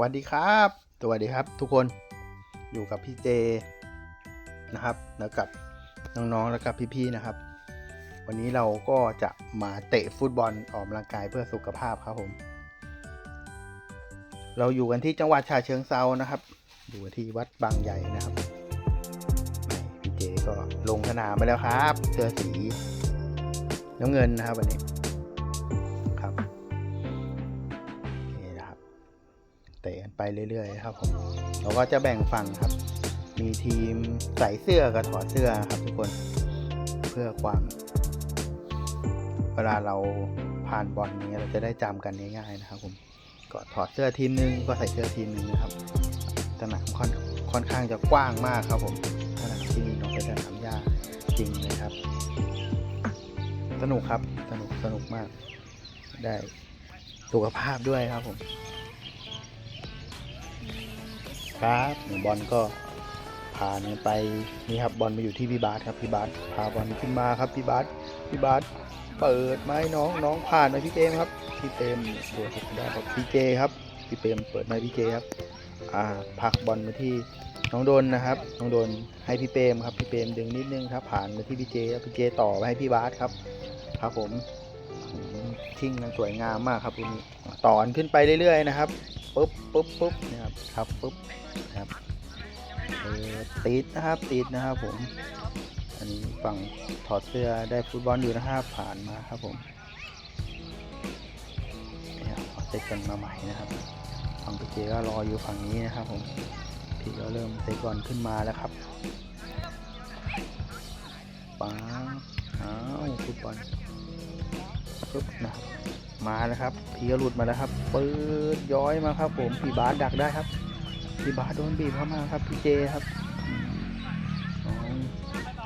วัสดีครับ สวัสดีครับทุกคนอยู่กับพี่เจนะครับ แล้วกับน้องๆ แล้วกับพี่ๆ นะครับ วันนี้เราก็จะมาเตะฟุตบอลออกกำลังกายเพื่อสุขภาพครับผม เราอยู่กันที่จังหวัดฉะเชิงเซานะครับ อยู่ที่วัดบางใหญ่นะครับ พี่เจก็ลงสนามไปแล้วครับ เสื้อสีน้ำเงินนะครับวันนี้ ไปเรื่อยๆครับผมเราก็จะแบ่งฝั่งครับ มีทีมใส่เสื้อกับถอดเสื้อครับ ทุกคนเพื่อความเวลาเราผ่านบอลนี้เราจะได้จำกันง่ายๆนะครับ ผมก็ถอดเสื้อทีมหนึงก็ใส่เสื้อทีมหนึงนะครับสนามค่อนค่อนข้างจะกว้างมากครับผมสนามที่นี่เนาะเป็นสนามหญ้าจริงเลยครับ สนุกครับสนุกสนุกมากได้สุขภาพด้วยครับผม ครับบอลก็ผ่านไปนี่ครับบอลมาอยู่ที่พี่บาสครับพี่บาสพาบอลขึ้นมาครับพี่บาสพี่บาสเปิดไม้น้องน้องผ่านไปพี่เจมครับพี่เจมส์ตัวสุดได้ครับพี่เจครับพี่เปรมเปิดไม้พี่เจครับอ่าผักบอลมาที่น้องโดนนะครับน้องโดนให้พี่เปรมครับพี่เปรมดึงนิดนึงครับ ผ่านมาที่พี่เจครับพี่เจต่อไปให้พี่บาสครับ ครับผมอืมชิ่งกันสวยงามมากครับคุณนี้ต่อนขึ้นไปเรื่อยๆนะครับปุ๊บปุ๊บปุ๊บนี่ยครับครับปุ๊บ นะครับติดนะครับติดนะครับผม อันนี้ฝั่งถอดเสื้อได้ฟุตบอลอยู่นะครับผ่านมาครับผมเนี่ยเอาเซตกันมาใหม่นะครับฝั่งพีเจก็รออยู่ฝั่งนี้นะครับผมพี่ก็เริ่มเซตบอลขึ้นมาแล้วครับปังอ้าวฟุตบอลปุ๊บนะครับมาแล้วครับ พี่ก็หลุดมาแล้วครับปืดย้อยมาครับผมพี่บาสดักได้ครับ พี่บาสโดนบีบเข้ามาครับพี่เจครับ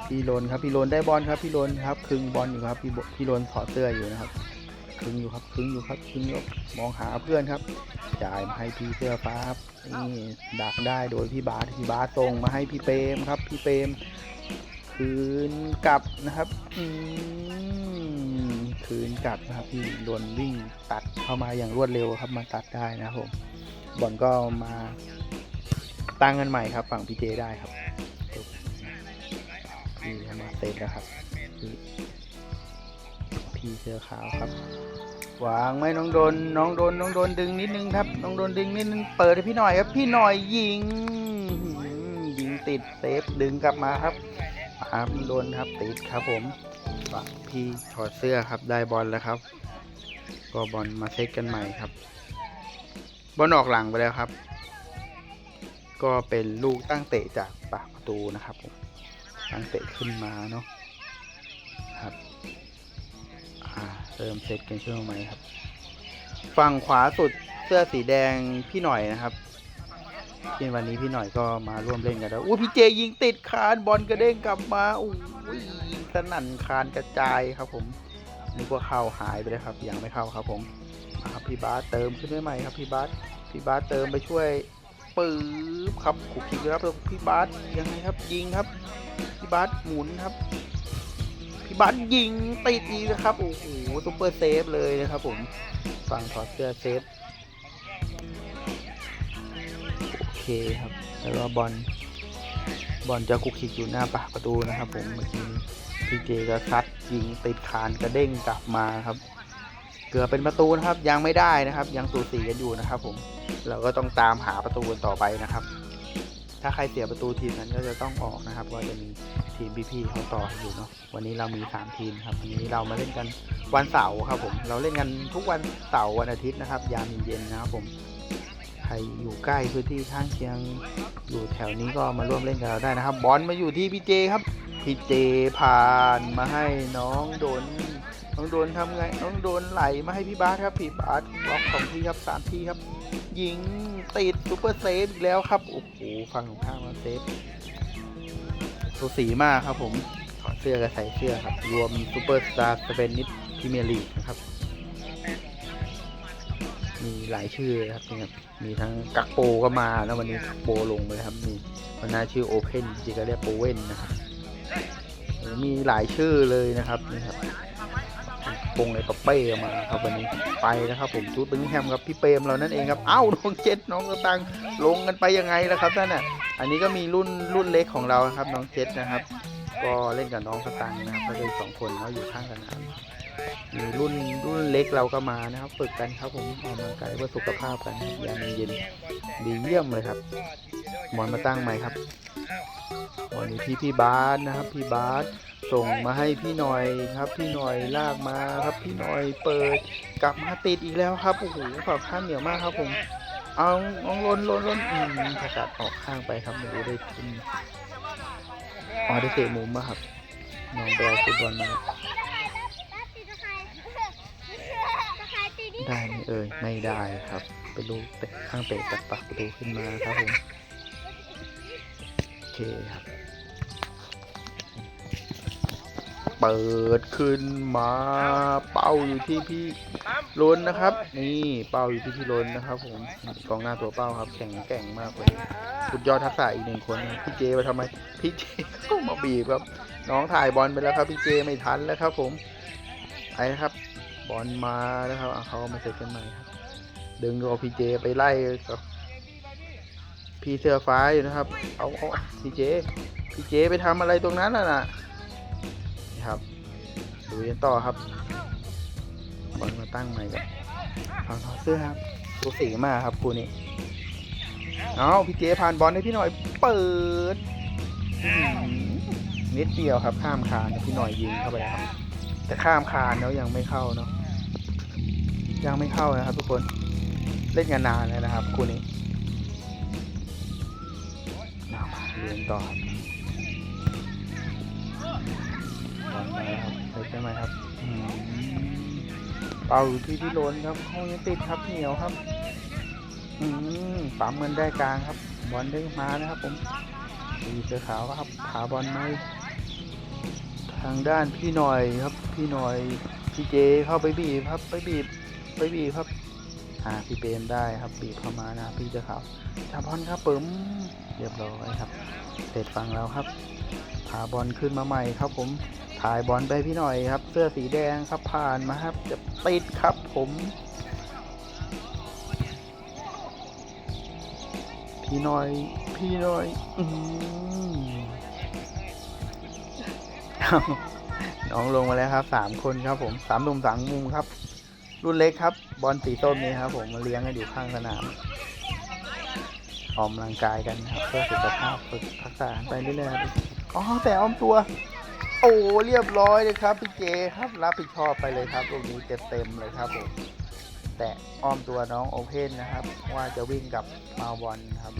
พี่โลนครับพี่โลนได้บอลครับพี่โลนครับคึงบอลอยู่ครับพี่โบพี่โลนถอดเสื้ออยู่นะครับคึงอยู่ครับคึงอยู่ครับคึงอยู่มองหาเพื่อนครับ จ่ายมาให้พี่เสื้อฟ้าครับนี่ดักได้โดยพี่บาสพี่บาสส่งมาให้พี่เปรมครับ พี่เปรมคืนกลับนะครับอืคืนกลับนะครับพี่โดนวิ่งตัดเข้ามาอย่างรวดเร็วครับมาตัดได้นะครับผม บอลก็มาตั้งกันใหม่ครับ ฝั่งพีเจได้ครับพี่มาเซตนะครับพี่พี่เสื้อขาวครับวางไหมน้องโดนน้องโดนน้องโดนดึงนิดนึงครับ น้องโดนดึงนิดนึงเปิดให้พี่หน่อยครับ พี่หน่อยยิงยิงติดเซฟดึงกลับมาครับครับโดนครับติดครับผมฝั่งพี่ถอดเสื้อครับได้บอลแล้วครับ ก็บอลมาเซตกันใหม่ครับ บอลออกหลังไปแล้วครับ ก็เป็นลูกตั้งเตะจากปากประตูนะครับผมตั้งเตะขึ้นมาเนาะครับอ่าเริ่มเซตกันช่วงใหมครับ ฝั่งขวาสุดเสื้อสีแดงพี่หน่อยนะครับที่วันนี้พี่หน่อยก็มาร่วมเล่นกันแล้วอู้พี่เจยิงติดคานบอลกระเด้งกลับมาอู้ยิงสนั่นคานกระจายครับผมนึกว่าเข้าหายไปเลยครับยังไม่เข้าครับผม ครับพี่บาสเติมขึ้นได้ใหม่ครับพี่บาสพี่บาสเติมไปช่วยปื๊บครับขุกคิกครับพี่บาสยังไงครับยิงครับ พี่บาสหมุนครับ พี่บาสยิงติดอีกนะครับโอ้โหซุปเปอร์เซฟเลยนะครับ ผมฝั่งถอดเสื้อเซฟโอเคครับแล้วก็บอลบอลจะคุกคิกอยู่หน้าปากประตูนะครับ ผมเมื่อกี้พี่เจก็ซัดยิงติดคานกระเด้งกลับมาครับ เกือบเป็นประตูนะครับยังไม่ได้นะครับ ยังสูสีกันอยู่นะครับ ผมเราก็ต้องตามหาประตูกันต่อไปนะครับ ถ้าใครเสียประตูทีมนั้นก็จะต้องออกนะครับ ก็จะมีทีมพี่ๆเขาต่ออยู่เนาะวันนี้เรามี 3 ทีมครับวันนี้เรามาเล่นกันวันเสาร์ครับ ผมเราเล่นกันทุกวันเสาร์วันอาทิตย์นะครับ ยามเย็นนะครับผมใครอยู่ใกล้พื้นที่ข้างเคียงอยู่แถวนี้ก็มาร่วมเล่นกับเราได้นะครับ บอลมาอยู่ที่พี่เจครับพี่เจผ่านมาให้น้องโดน น้องโดนทำไง น้องโดนไหลมาให้พี่บาสครับพี่บาสล็อกสองทีครับสามทีครับ ยิงติดซูเปอร์เซฟอีกแล้วครับ โอ้โหฝั่งของข้างมาเซฟสูสีมากครับผมถอดเสื้อกับใส่เสื้อครับ รวมซูเปอร์สตาร์สเปนนิดพรีเมียร์ลีกนะครับ มีหลายชื่อครับนี่ครับ มีทั้งกักโปก็มาแล้ววันนี้กักโปลงไปครับมีคนน้าชื่อโอเพนจริงก็เรียกโปเว่นนะครับมีหลายชื่อเลยนะครับนี่ครับ ปงไอ้ปะเป้มาครับวันนี้ไปนะครับผมจูดบึงแฮมครับพี่เปมเรานั่นเองครับเอ้าน้องเจ็ดน้องกระตังลงกันไปยังไงล่ะครับนั่นน่ะอันนี้ก็มีรุ่นรุ่นเล็กของเราครับน้องเจ็ดนะครับ ก็เล่นกับน้องกระตังนะครับก็เลยสองคนเขาอยู่ข้างกันนะครับมีรุ่นรุ่นเล็กเราก็มานะครับฝึกกันครับผมออกกำลังกายเพื่อสุขภาพกันยามเย็นๆดีเยี่ยมเลยครับหมอนมาตั้งใหม่ครับวันนี้พี่พี่บาสนะครับพี่บาส ส่งมาให้พี่หน่อยครับ พี่หน่อยลากมาครับพี่หน่อยเปิดกลับมาติดอีกแล้วครับโอ้โหขอบข้างเหนียวมากครับผม เอาเอาล้นล้นล้นอืมสกัดออกข้างไปครับไม่รู้ได้ขึ้นอ๋อได้เตะมุมมาครับน้องไปเอาฟุตบอลมาได้ไหมเอ่ยไม่ได้ครับเป็นลูกเตะข้างเตะจากปากประตูขึ้นมาครับผมโอเคครับ เปิดขึ้นมา เป้าอยู่ที่พี่ล้นนะครับ นี่เป้าอยู่ที่พี่ล้นนะครับ ผมกองหน้าตัวเป้าครับแข็งแกร่งมากเลยสุดยอดทักษะอีกหนึ่งคนนะพี่เจมาทำไมพี่เจเข้ามาบีบครับ น้องถ่ายบอลไปแล้วครับ พี่เจไม่ทันแล้วครับ ผมไปนะครับ บอลมานะครับเขาเอามาเซตกันใหม่ครับ ดึงเอาพี่เจไปไล่กับพี่เสื้อฟ้าอยู่นะครับ เอาเอาพี่เจพี่เจไปทำอะไรตรงนั้นน่ะ ครับดูกันต่อครับบอลมาตั้งใหม่กับฝั่งทอดเสื้อครับสูสีมากครับคู่นี้เอาพี่เจผ่านบอลให้พี่หน่อย เปิดนิดเดียวครับข้ามคานพี่หน่อยยิงเข้าไปแล้วครับแต่ข้ามคานแล้วยังไม่เข้าเนาะยังไม่เข้านะครับ ทุกคนเล่นกันนานเลยนะครับ คู่นี้เอามาเรียนต่อ ครับอลมาแล้วครับเล็กได้ไหมครับอืมเป่าอยู่ที่พี่โลนครับเขายังติดครับเหนียวครับ อืมปั๊มเงินได้กลางครับ บอลได้มานะครับ ผมตีเสือขาวครับผาบอลไหมทางด้านพี่หน่อยครับ พี่หน่อยพี่เจเข้าไปบีบครับ ไปบีบ ไปบีบครับอ่าพี่เปรมได้ครับบีบเข้ามานะพี่เสือขาวจับบอลครับปึ๋มเรียบร้อยครับเสร็จฟังแล้วครับพาบอลขึ้นมาใหม่ครับผม ถ่ายบอลไปพี่หน่อยครับ เสื้อสีแดงครับผ่านมาครับ จะติดครับผมพี่หน่อย พี่หน่อย อืน้องลงมาแล้วครับสามคนครับผมสามหนุ่มสามมุมครับ รุ่นเล็กครับ บอลสีส้มนี้ครับ ผมมาเลี้ยงกันอยู่ข้างสนามออกกำลังกายกันครับเพื่อสุขภาพฝึกทักษะไปเรื่อยๆอ๋อแต่อ้อมตัว โอ้เรียบร้อยเลยครับพี่เจครับรับผิดชอบไปเลยครับลูกนี้เต็มเต็มๆเลยครับผมแต่อ้อมตัวน้องโอเพนนะครับ ว่าจะวิ่งกับมาบอลครับ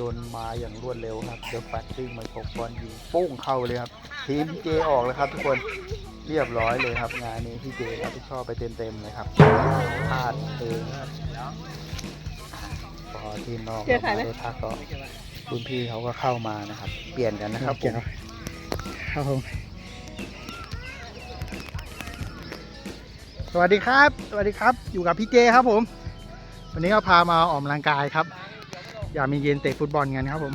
ลนมาอย่างรวดเร็วครับเดอะฟัดวิ่งมาฉกบอลยิงปุ้งเข้าเลยครับ ทีมพี่เจออกเลยครับ ทุกคนเรียบร้อยเลยครับ งานนี้พี่เจรับผิดชอบไปเต็มๆเลยครับพลาดเองครับพอทีมนอกเจอใครไหมมาโดนทักก็คุณพี่เขาก็เข้ามานะครับ เปลี่ยนกันนะครับผมครับผม สวัสดีครับ สวัสดีครับ อยู่กับพี่เจครับผม วันนี้ก็พามาออกกำลังกายครับ อยากมีเย็นเตะฟุตบอลกันครับผม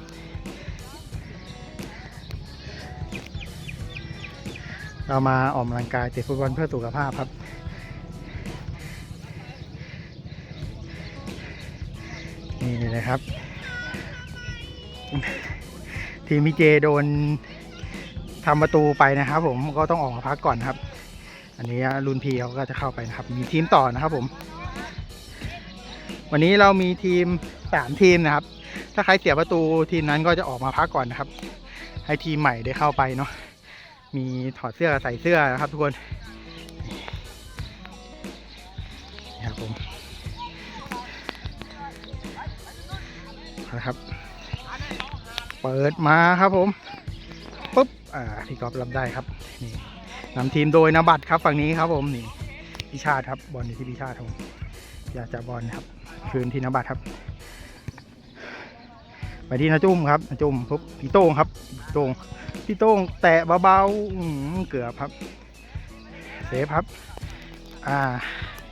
เรามาออกกำลังกายเตะฟุตบอลเพื่อสุขภาพครับ นี่เลยครับ ทีมพี่เจโดนทำประตูไปนะครับผมก็ต้องออกมาพักก่อนครับ อันนี้รุ่นพี่เขาก็จะเข้าไปนะครับ มีทีมต่อนะครับผม วันนี้เรามีทีมสามทีมนะครับ ถ้าใครเสียประตูทีมนั้นก็จะออกมาพักก่อนนะครับ ให้ทีมใหม่ได้เข้าไปเนาะ มีถอดเสื้อใส่เสื้อนะครับ ทุกคนนี่ครับผมเอาละครับ เปิดมาครับผมปุ๊บ อ่าพี่กอล์ฟรับได้ครับ นี่ นำทีมโดยนบัตครับฝั่งนี้ครับผมนี่พิชาติครับบอลอยู่ที่พิชาติครับอยากจะบอลครับ คืนที่นบัตครับ ไปที่นาจุ้มครับนาจุ้มปุ๊บพี่โต้งครับพี่โต้งพี่โต้งแตะเบาๆเกือบครับเซฟครับ อ่า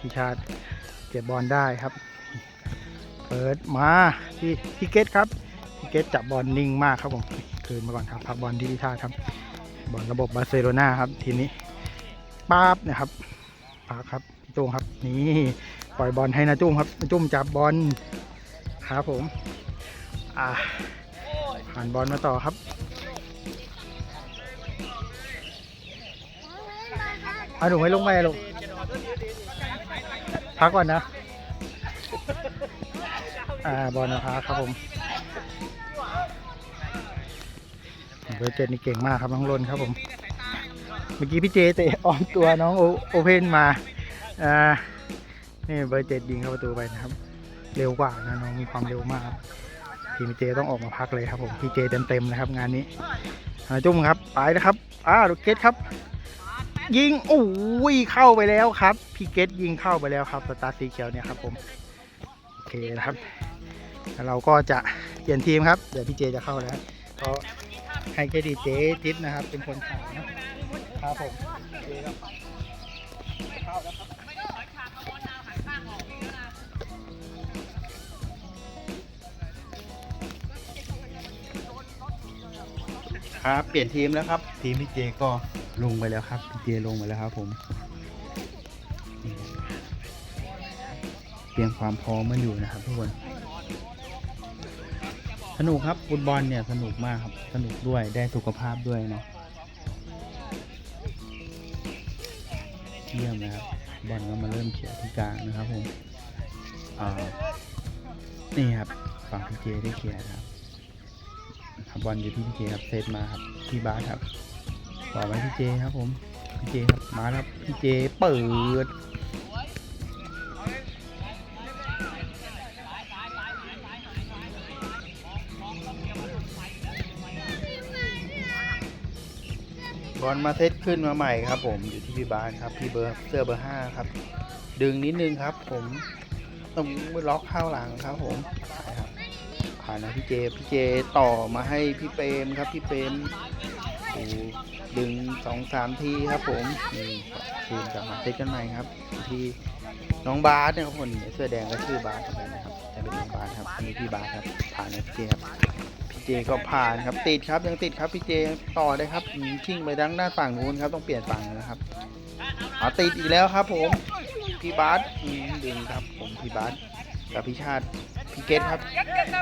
พิชาติเก็บบอลได้ครับ เปิดมาที่พี่เกตครับพี่เกตจับบอลนิ่งมากครับผมคืนมาก่อนครับพักบอลที่พิชาติครับ บอลระบบบาร์เซโลนาครับทีนี้ป๊าบนะครับพักครับพี่โต้งครับ นี่ปล่อยบอลให้นาจุ้มครับนาจุ้มจับบอลครับผม อ่าผ่านบอลมาต่อครับเอาหนูไม่ลงไปลูกพักก่อนนะ อ่าบอลนะพักครับผม เบอร์เจ็ดนี่เก่งมากครับน้องรนครับผม เมื่อกี้พี่เจเตะออมตัวน้องโอโอเพนมาอ่านี่เบอร์เจ็ดยิงเข้าประตูไปนะครับ เร็วกว่านะน้องมีความเร็วมากครับทีมพี่เจต้องออกมาพักเลยครับผมพี่เจเต็มๆนะครับงานนี้จุ้มครับไปนะครับอ่าลูกเกตครับ ยิงโอ้ยเข้าไปแล้วครับพี่เกตยิงเข้าไปแล้วครับสตาร์สีเขียวเนี่ยครับผมโอเคนะครับแล้วเราก็จะเปลี่ยนทีมครับ เดี๋ยวพี่เจจะเข้าแล้วก็ ให้เครดิตเจทิศนะครับ เป็นคนถ่ายนะครับผมครับเปลี่ยนทีมแล้วครับ ทีมพี่เจก็ลงไปแล้วครับพี่เจลงไปแล้วครับ ผมเตรียมความพร้อมมาอยู่นะครับทุกคน สนุกครับฟุตบอลเนี่ยสนุกมากครับ สนุกด้วยได้สุขภาพด้วยเนาะเยี่ยมนะครับบอลก็มาเริ่มเขียวที่กลางนะครับผมนี่ครับฝั่งพีเจได้เคลียร์ครับบอลอยู่ที่พี่เจครับเซตมาครับที่บาสครับต่อไปพี่เจครับผมพี่เจครับมาครับพี่เจเปิด บอลมาเซตขึ้นมาใหม่ครับ ผมอยู่ที่พี่บาสครับพี่เบอร์เสื้อเบอร์ห้าครับ ดึงนิดนึงครับ ผมต้องล็อกเข้าหลังครับ ผมครับผ่านนะพี่เจพี่เจต่อมาให้พี่เปรมครับพี่เปรมดึงสองสามทีครับ ผมนี่ทีมกลับมาเซตกันใหม่ครับที่น้องบาสเนี่ยครับคนเสื้อแดงก็ชื่อบาสเหมือนกันนะครับแต่เป็นน้องบาสครับอันนี้พี่บาสครับผ่านนะพี่เจครับ เจก็ผ่านครับ ติดครับยังติดครับพี่เจต่อได้ครับชิ่งไปดังด้านฝั่งนู้นครับต้องเปลี่ยนฝั่งนะครับอ๋อติดอีกแล้วครับ ผมพี่บาสดึงครับ ผมพี่บาสกับพี่ชาติพี่เกตครับ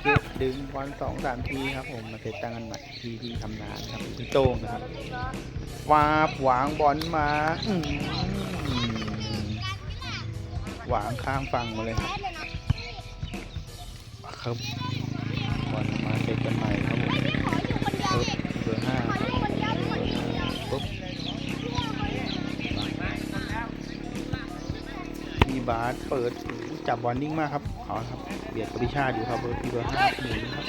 เกตดึงบอลสองสามทีครับ ผมมาเซตตั้งกันใหม่ที่ที่ทำงานครับพี่โต้งนะครับวาบวางบอลมาหวางข้างฝั่งมาเลยครับ กันใหม่ครับผมเบอร์ห้าครับเบอร์ห้าปุ๊บมีบาสเปิดจับบอลนิ่งมากครับเอาครับเบียดกับพิชาติอยู่ครับเบอร์พี่เบอร์ห้าหนึ่งครับ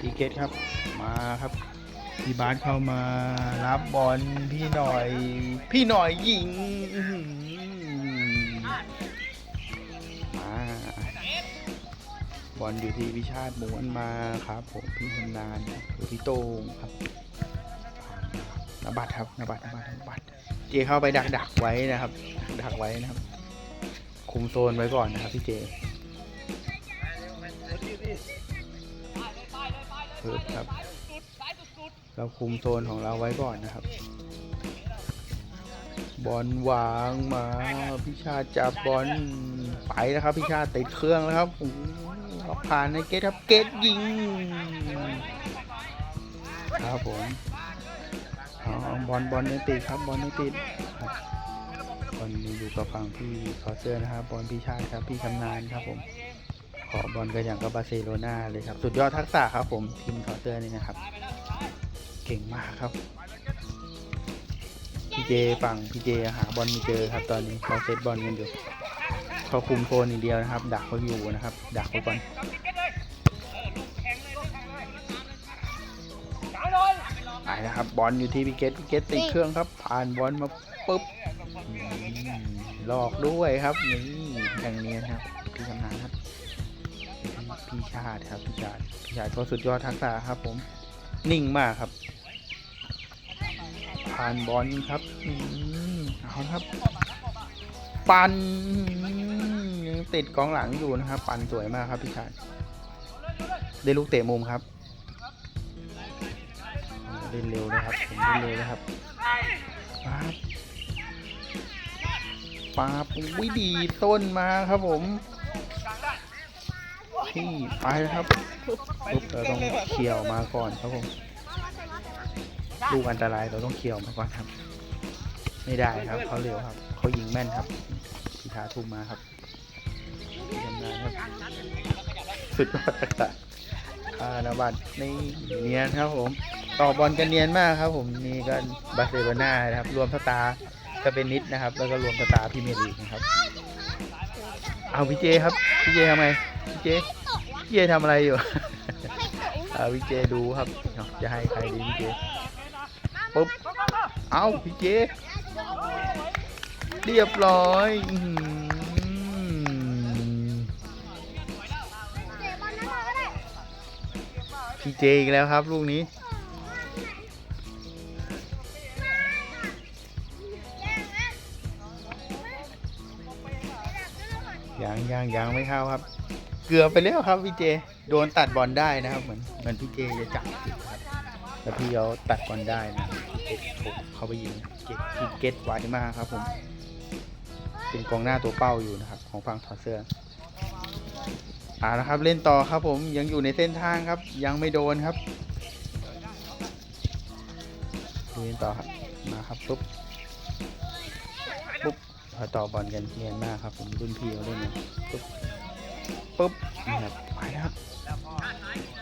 พีเกตครับมาครับพี่บาสเข้ามารับบอลพี่หน่อย พี่หน่อยยิง บอลอยู่ที่พิชาติม้วนมาครับ ผมพี่ชำนาญครับหรือพี่โต้งครับนบัตรครับนบัตนบัตรนบัตรเจเข้าไปดักดักไว้นะครับ ดักไว้นะครับ คุมโซนไว้ก่อนนะครับพี่เจเพิ่มครับ เราคุมโซนของเราไว้ก่อนนะครับ บอลวางมาพิชาจับบอลไปแล้วครับพิชาติติดเครื่องแล้วครับผ่านในเกตครับเกตยิงครับผมอ๋อบอลบอลไม่ติดครับบอลไม่ติดบบอลอยู่กับฝั่งพี่คอเซอร์นะครับบอลพี่ชาติครับพี่ชำนาญครับผมขอบอลกันอย่างกับบาร์เซโลนาเลยครับ สุดยอดทักษะครับผมทีมคอเซอร์นี่นะครับ เก่งมากครับ พีเจฝั่งพีเจหาบอลไม่เจอครับ ตอนนี้เขาเซตบอลกันอยู่เขาคุมโซนอย่างเดียวนะครับ ดักเขาอยู่นะครับ ดักไว้ก่อนไปนะครับ บอลอยู่ที่พีเกตพีเกตติดเครื่องครับ ผ่านบอลมาปุ๊บหลอกด้วยครับนี่อย่างเนี้ยครับพี่ชำนาญครับพี่ชาติครับพี่ชาติพี่ชาติก็สุดยอดทักษะครับ ผมนิ่งมากครับ ผ่านบอลครับอืมเอาครับ ปันยังติดกองหลังอยู่นะครับ ปันสวยมากครับพี่ชาติได้ลูกเตะมุมครับเล่นเร็วนะครับผมเล่นเร็วนะครับปั๊บปาบอุ้ยดีต้นมาครับผมพี่ไปครับปุ๊บเราต้องเขี่ยวมาก่อนครับผม ลูกอันตรายเราต้องเขี่ยวมาก่อนครับ ไม่ได้ครับเขาเร็วครับเขายิงแม่นครับพิธาทุ่มมาครับทำงานครับสุดยอดตะอานวัตนี่เนียนครับผมต่อบอลกันเนียนมากครับ ผมนี่ก็บาร์เซโลนานะครับ รวมสตาร์ก็เป็นนิดนะครับ แล้วก็รวมสตาร์พรีเมียร์ลีกนะครับ เอาพี่เจครับพี่เจทำไงพี่เจพี่เจทำอะไรอยู่เอาพี่เจดูครับเอาจะให้ใครดีพี่เจ ปุ๊บ เอาพี่เจ เรียบร้อยพี่เจอีกแล้วครับลูกนี้ ยังยังยังไม่เข้าครับ เกือบไปแล้วครับพี่เจ โดนตัดบอลได้นะครับ เหมือนเหมือนพี่เจจะจับผิดครับแล้วพี่เขาตัดบอลได้นะ เก็ตผมเข้าไปยิงเก็ตที่เก็ตไวมากครับผม เป็นกองหน้าตัวเป้าอยู่นะครับ ของฝั่งถอดเสื้ออ่านะครับเล่นต่อครับผมยังอยู่ในเส้นทางครับ ยังไม่โดนครับเล่นต่อครับมาครับปุ๊บปุ๊บพอต่อบอลกันเนียนมากครับผมรุ่นพี่เขาเล่นนี่ยปุ๊บปุ๊บนี่ครับไปแล้ว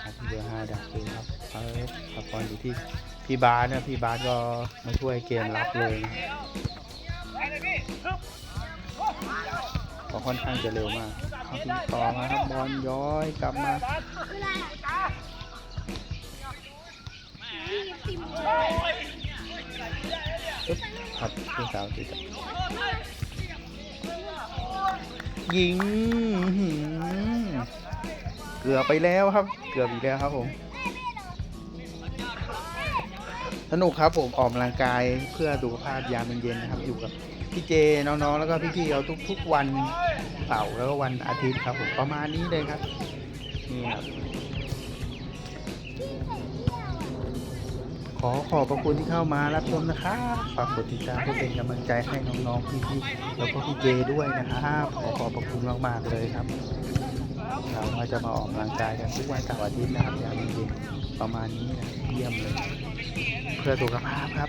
ครับเบอร์ห้าดักดูครับเออขับอลอยู่ที่พี่บาสนะพี่บาสก็มาช่วยเกมรับเลยบก็ค่อนข้างจะเร็วมากเอาทีต่อมาครับบอลย้อยกลับมาปุ๊บครับพี่สาวติดยิง เกือบไปแล้วครับ กือบอีกแล้วครับผม สนุกครับผมออกกำลังกายเพื่อสุขภาพยามเย็นๆนะครับ อยู่กับพี่เจน้องๆแล้วก็พี่ๆเขาทุกๆวันเสาร์แล้วก็วันอาทิตย์ครับผมประมาณนี้เลยครับนี่ครับขอขอบพระคุณที่เข้ามารับชมนะครับ ฝากกดติดตามเพื่อเป็นกำลังใจให้น้องๆพี่ๆแล้วก็พี่เจด้วยนะครับขอขอบพระคุณมากๆเลยครับ เราจะมาออกกำลังกายกันทุกวันเสาร์อาทิตย์นะครับอย่างเย็นๆประมาณนี้นะเยี่ยมเลย เพื่อสุขภาพครับ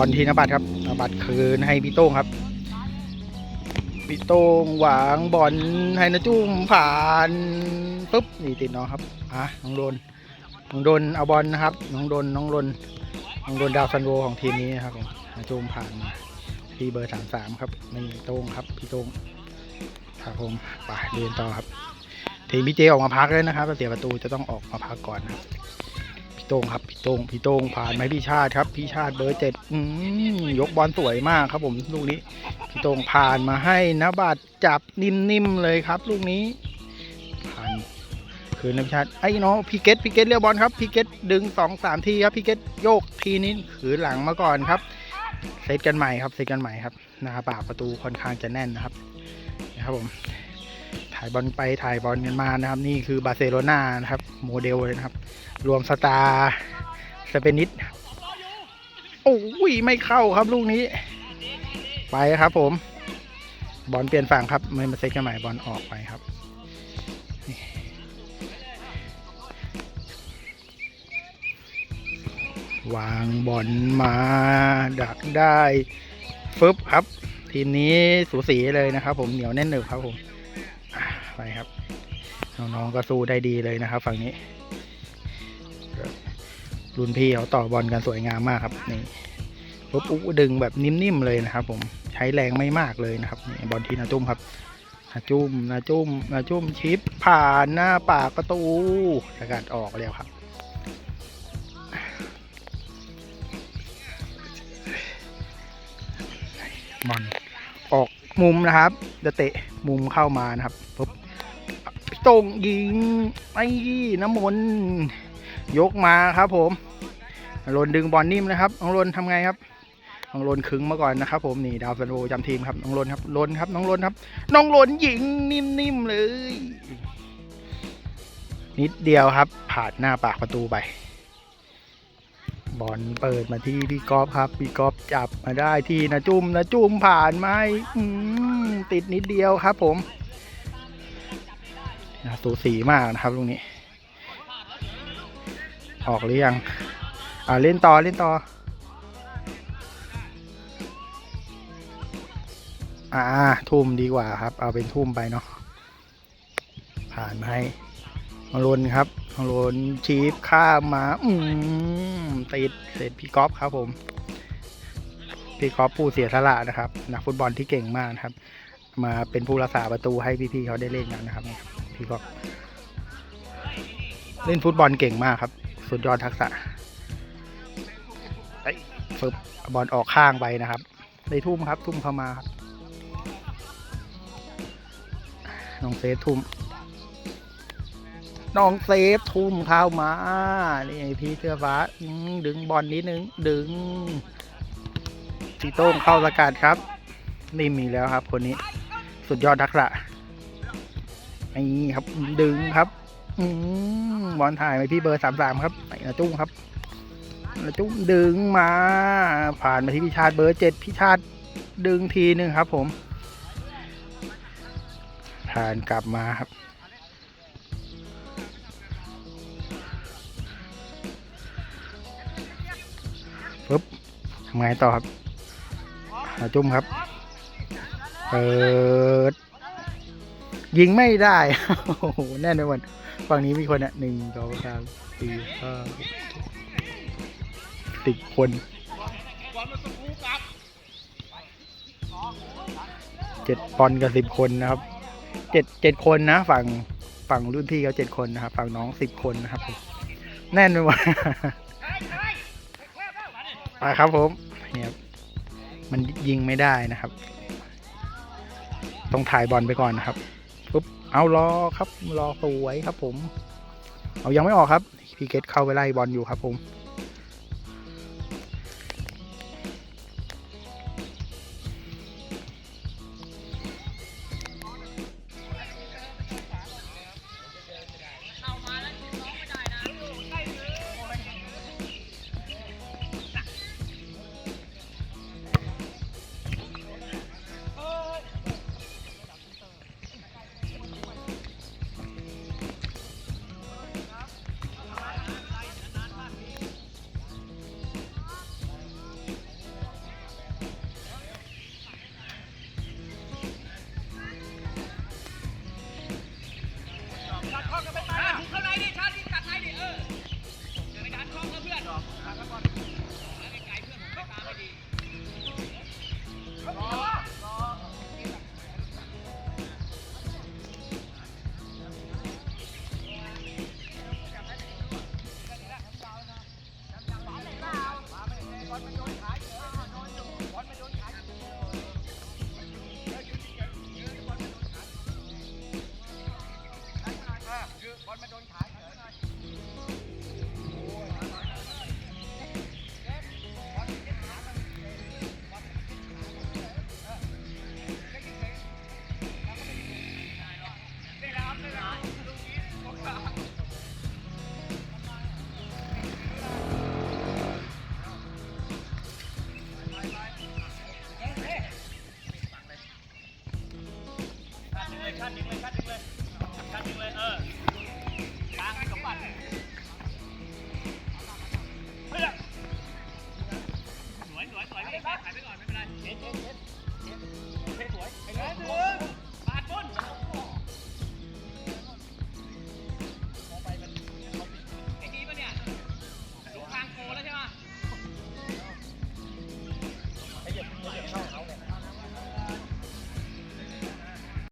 อลทีนบัตรครับนบัตรคืนให้พี่โต้งครับ พี่โต้งหวางบอลให้นะจุ้มผ่านปุ๊บนี่ติดน้องครับอะน้องโดนน้องโดนเอาบอลนะครับ น้องโดนน้องโดนน้องโดนดาวซันโวของทีมนี้นะครับผมอาจูมผ่านมาที่เบอร์สามสามครับนี่โต้งครับ พี่โต้งครับผมไปเดินต่อครับทีมพี่เจออกมาพักเลยนะครับเสียประตูจะต้องออกมาพักก่อนนะครับ โต้งครับพี่โต้งพี่โต้งผ่านไหมพี่ชาติครับ พี่ชาติเบอร์เจ็ดยกบอลสวยมากครับผมลูกนี้ พี่โต้งผ่านมาให้นะบาดจับนิ่มๆเลยครับ ลูกนี้ผ่านคืนนะพี่ชาติไอ้น้องพี่เกตพี่เกตเรียกบอลครับพี่เกตดึงสองสามทีครับพี่เกตโยกทีนี้ขืนหลังมาก่อนครับเซตกันใหม่ครับเซตกันใหม่ครับหนาปากประตูค่อนข้างจะแน่นนะครับนะครับผม ถ่ายบอลไปถ่ายบอลกันมานะครับ นี่คือบาร์เซโลนานะครับโมเดลเลยนะครับ รวมสตาร์สเปนิสโอ้ยไม่เข้าครับลูกนี้ ไปครับผม บอลเปลี่ยนฝั่งครับไม่มาเซตกันใหม่บอลออกไปครับวางบอลมาดักได้ฟึบครับ ทีมนี้สูสีเลยนะครับผมเหนียวแน่นหนึบครับผม ไปครับ น้องๆก็สู้ได้ดีเลยนะครับ ฝั่งนี้ รุ่นพี่เขาต่อบอลกันสวยงามมากครับนี่ปุ๊บอุ๊ดึงแบบนิ่มๆเลยนะครับ ผมใช้แรงไม่มากเลยนะครับนี่บอลที่นาจุ้มครับนาจุ้มนาจุ้มนาจุ้มชิปผ่านหน้าปากประตูสกัดออกแล้วครับบอลออกมุมนะครับจะเตะมุมเข้ามานะครับปุ๊บ พี่โต้งยิงไอ้น้ำมนยกมาครับผมลนดึงบอลนิ่มนะครับน้องลนทำไงครับน้องลนขึงมาก่อนนะครับผมนี่ดาวซันโวจำทีมครับน้องลนครับลนครับน้องลนครับน้องลนยิงนิ่มๆเลย นิดเดียวครับ ผ่านหน้าปากประตูไปบอลเปิดมาที่พี่กอฟครับ พี่กอฟจับมาได้ที่นะจุ้มนะจุ้มผ่านไหมมติดนิดเดียวครับ ผม นะสูสีมากนะครับลูกนี้ ออกหรือยัง อ่าเล่นต่อเล่นต่อ อ่า ทุ่มดีกว่าครับ เอาเป็นทุ่มไปเนาะ ผ่านมาให้มาลนครับมาลนชีฟข้ามมา อืมติดเสร็จพี่ก๊อฟครับผม พี่ก๊อฟผู้เสียสละนะครับ นักฟุตบอลที่เก่งมากนะครับ มาเป็นผู้รักษาประตูให้พี่ๆเขาได้เล่นกันนะครับ พี่ก๊อฟเล่นฟุตบอลเก่งมากครับ สุดยอดทักษะไอ้ยฟึบบอลออกข้างไปนะครับได้ทุ่มครับ ทุ่มเข้ามาครับน้องเซฟทุ่มน้องเซฟทุ่มเข้ามานี่พี่เสื้อฟ้าอืมดึงบอลนิดนึง ดึงสีโต้งเข้าสกัดครับนี่มีแล้วครับ คนนี้ สุดยอดทักษะนี่ครับดึงครับอืมบอลถ่ายไปพี่เบอร์สามสามครับไปนะจุ้งครับนะจุ้งดึงมา ผ่านมาที่พี่ชาติเบอร์เจ็ดพี่ชาติดึงทีหนึ่งครับ ผม ผ่านกลับมาครับปุ๊บทำไงต่อครับหาจุ่มครับ เปิด ยิงไม่ได้ โอ้โห แน่นอนวันฝั่งนี้มีคนอะหนึ่งสองสามสี่ห้าสิบคนเจ็ดปอนกับสิบคนนะครับเจ็ดเจ็ดคนนะ ฝั่งฝั่งรุ่นพี่เขาเจ็ดคนนะครับ ฝั่งน้องสิบคนนะครับแน่นไปหมดไปครับผมเนี่ยมันยิงไม่ได้นะครับ ต้องถ่ายบอลไปก่อนนะครับปุ๊บเอารอครับรอสวยครับผม เอายังไม่ออกครับพีเกตเข้าไปไล่บอลอยู่ครับผม